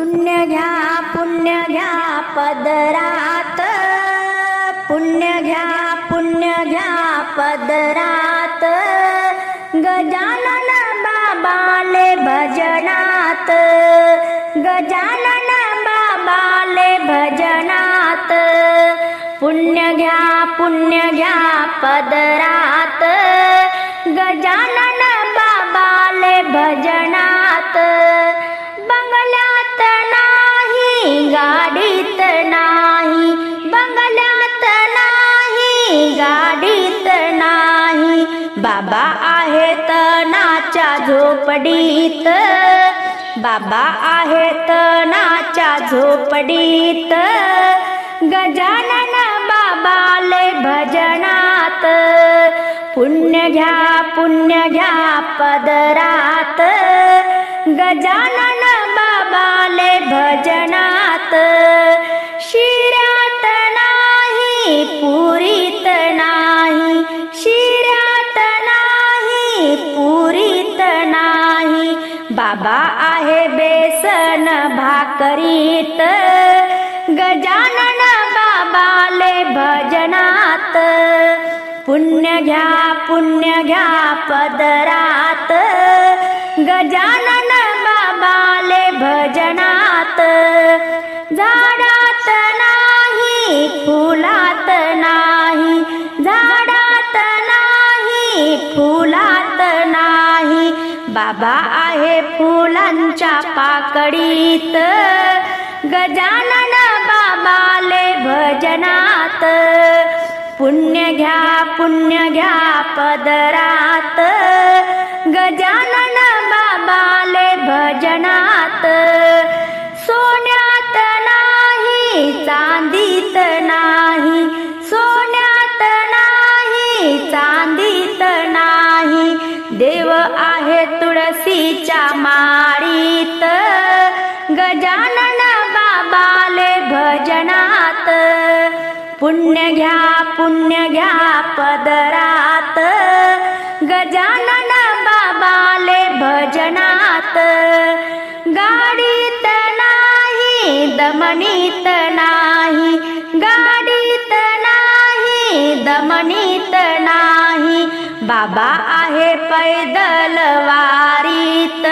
पुण्य घ्या पुण्य घ्या पदरात. पुण्य घ्या पुण्य घ्या पदरात. गजानन बाबाले भजनात. गजानन बाबाले भजनात. पुण्य घ्या पुण्य घ्या पदरात. बाबा आहेत नाच्या झोपडीत. बाबा आहेत नाच्या झोपडीत. गजानन बाबाले भजनात. पुण्य घ्या पुण्य घ्या पदरात. गजानन बाबा आहे बेसन भाकरीत. गजानन बाबाले भजनात. पुण्य घ्या पुण्य घ्या पदरात. गजानन बाबाले भज बाबा आहे फुलांच्या पाकडीत गजानन बाबाले भजनात. पुण्य घ्या पुण्य घ्या पदरात. गजानन तुळशीच्या माळीत गजानन बाबाले भजनात. पुण्य घ्या पुण्य घ्या पदरात गजानन बाबाले भजनात. गाडीत नाही दमनीत नाही गाडीत नाही दमनीत नाही. बाबा आहे पैदल वारीत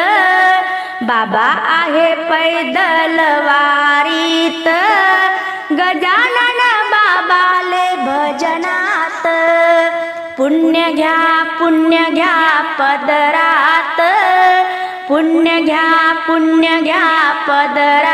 बाबा आहे पैदल वारीत गजानन बाबाले भजनात. पुण्य घ्या पुण्य घ्या पदरात. पुण्य घ्या पुण्य घ्या पदरात.